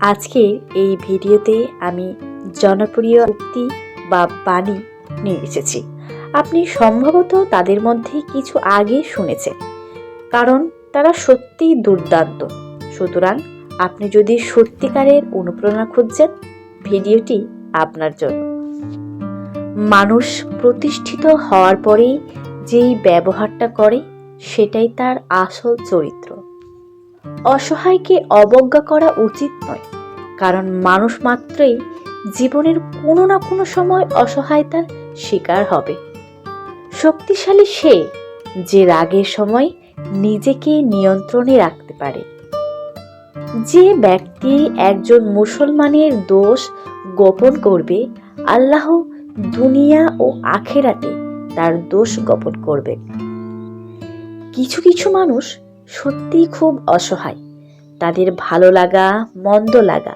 আজকের এই ভিডিওতে আমি জনপ্রিয় উক্তি বা বাণী নিয়ে এসেছি। আপনি সম্ভবত তাদের মধ্যে কিছু আগে শুনেছেন, কারণ তারা সত্যিই দুর্দান্ত। সুতরাং আপনি যদি সত্যিকারের অনুপ্রেরণা খুঁজছেন, ভিডিওটি আপনার জন্য। মানুষ প্রতিষ্ঠিত হওয়ার পরেই যেই ব্যবহারটা করে, সেটাই তার আসল চরিত্র। অসহায়কে অবজ্ঞা করা উচিত নয়, কারণ মানুষ মাত্রই জীবনের কোনো না কোনো সময় অসহায়তার শিকার হবে। শক্তিশালী সে যে রাগের সময় নিজেকে নিয়ন্ত্রণে রাখতে পারে। যে ব্যক্তি একজন মুসলমানের দোষ গোপন করবে, আল্লাহ দুনিয়া ও আখেরাতে তার দোষ গোপন করবেন। কিছু কিছু মানুষ সত্যিই খুব অসহায়। তাদের ভালো লাগা, মন্দ লাগা,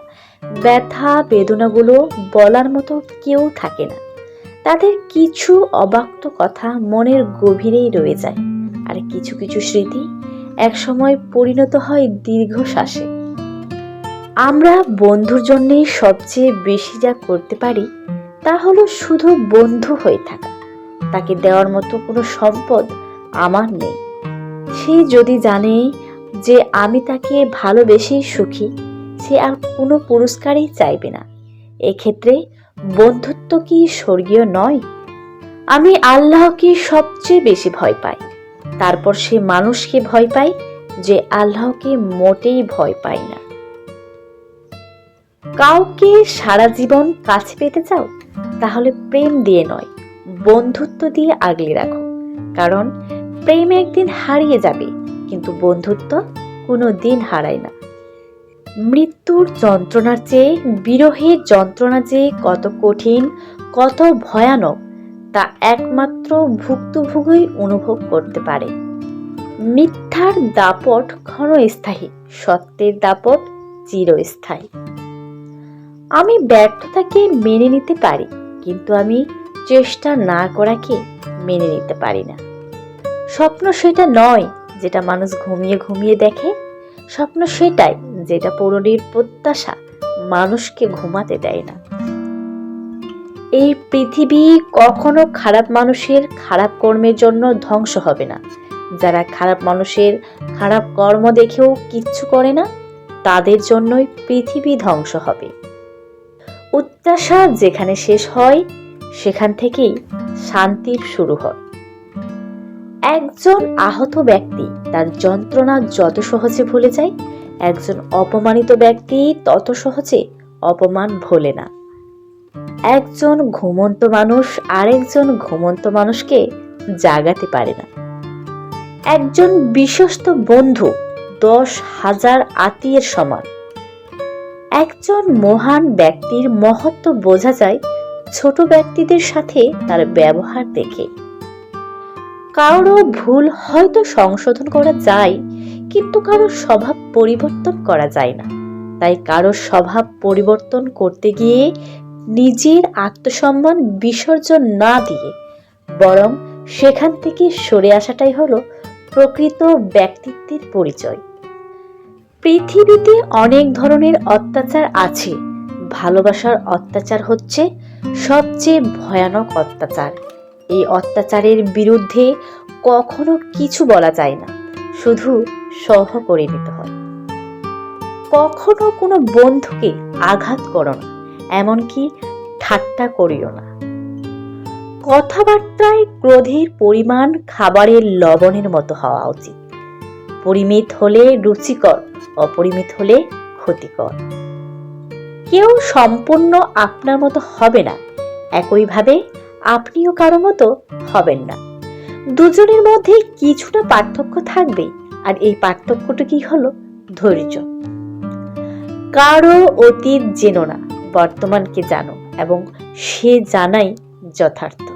ব্যথা, বেদনাগুলো বলার মতো কেউ থাকে না। তাদের কিছু অবাক্ত কথা মনের গভীরেই রয়ে যায়। আর কিছু কিছু স্মৃতি একসময় পরিণত হয় দীর্ঘশ্বাসে। আমরা বন্ধুর জন্যে সবচেয়ে বেশি যা করতে পারি, তা হলো শুধু বন্ধু হয়ে থাকা। তাকে দেওয়ার মতো কোনো সম্পদ আমার নেই। সে যদি জানে যে আমি তাকে ভালোবেসেই সুখী, সে আর কোনো পুরস্কারই চাইবে না। এক্ষেত্রে বন্ধুত্ব কি স্বর্গীয় নয়? আমি আল্লাহকে সবচেয়ে বেশি ভয় পাই। তারপর সে মানুষকে ভয় পায় যে আল্লাহকে মোটেই ভয় পায় না। কাউকে সারা জীবন কাছে পেতে চাও? তাহলে প্রেম দিয়ে নয়, বন্ধুত্ব দিয়ে আগলে রাখো। কারণ প্রেম একদিন হারিয়ে যাবে, কিন্তু বন্ধুত্ব কোনো দিন হারায় না। মৃত্যুর যন্ত্রণার চেয়ে, বিরহের যন্ত্রণা যে কত কঠিন, কত ভয়ানক, তা একমাত্র ভুক্তভোগী অনুভব করতে পারে। মিথ্যার দাপট ক্ষণস্থায়ী, সত্যের দাপট চিরস্থায়ী। আমি ব্যর্থতাকে মেনে নিতে পারি, কিন্তু আমি চেষ্টা না করাকে মেনে নিতে পারি না। স্বপ্ন সেটা নয় যেটা মানুষ ঘুমিয়ে ঘুমিয়ে দেখে। স্বপ্ন সেটাই যেটা পূরণের প্রত্যাশা মানুষকে ঘুমাতে দেয় না। এই পৃথিবী কখনো খারাপ মানুষের খারাপ কর্মের জন্য ধ্বংস হবে না। যারা খারাপ মানুষের খারাপ কর্ম দেখেও কিচ্ছু করে না, তাদের জন্যই পৃথিবী ধ্বংস হবে। উত্তাসা যেখানে শেষ হয়, সেখান থেকেই শান্তির শুরু হয়। একজন আহত ব্যক্তি, তার যন্ত্রণা যত সহজে ভুলে যায়, একজন অপমানিত ব্যক্তি তত সহজে অপমান ভোলে না। একজন ঘুমন্ত মানুষ আরেকজন ঘুমন্ত মানুষকে জাগাতে পারে না। একজন বিশ্বস্ত বন্ধু দশ হাজার আত্মীয়ের সমান। একজন মহান ব্যক্তির মহত্ব বোঝা যায় ছোট ব্যক্তিদের সাথে তার ব্যবহার দেখে। কারও ভুল হয়তো সংশোধন করা যায়, কিন্তু কারও স্বভাব পরিবর্তন করা যায় না। তাই কারও স্বভাব পরিবর্তন করতে গিয়ে নিজের আত্মসম্মান বিসর্জন না দিয়ে বরং সেখান থেকে সরে আসাটাই হলো প্রকৃত ব্যক্তিত্বের পরিচয়। পৃথিবীতে অনেক ধরনের অত্যাচার আছে। ভালোবাসার অত্যাচার হচ্ছে সবচেয়ে ভয়ানক অত্যাচার। এই অত্যাচারের বিরুদ্ধে কখনো কিছু বলা যায় না। শুধু সহ করে নিতে হয়। কখনো কোনো বন্ধুকে আঘাত করো না, এমনকি ঠাট্টা করিও না। কথাবার্তায় ক্রোধের পরিমাণ খাবারের লবণের মতো হওয়া উচিত। পরিমিত হলে রুচিকর, অপরিমিত হলে ক্ষতিকর। কেউ সম্পূর্ণ আপনার মতো হবে না। একইভাবে আপনিও কারও মতো হবেন না। দুজনের মধ্যে কিছুটা পার্থক্য থাকবে আর এই পার্থক্যটা কি হলো ধৈর্য। কারও অতীত জেনো না, বর্তমানকে জানো এবং সে জানাই যথার্থ।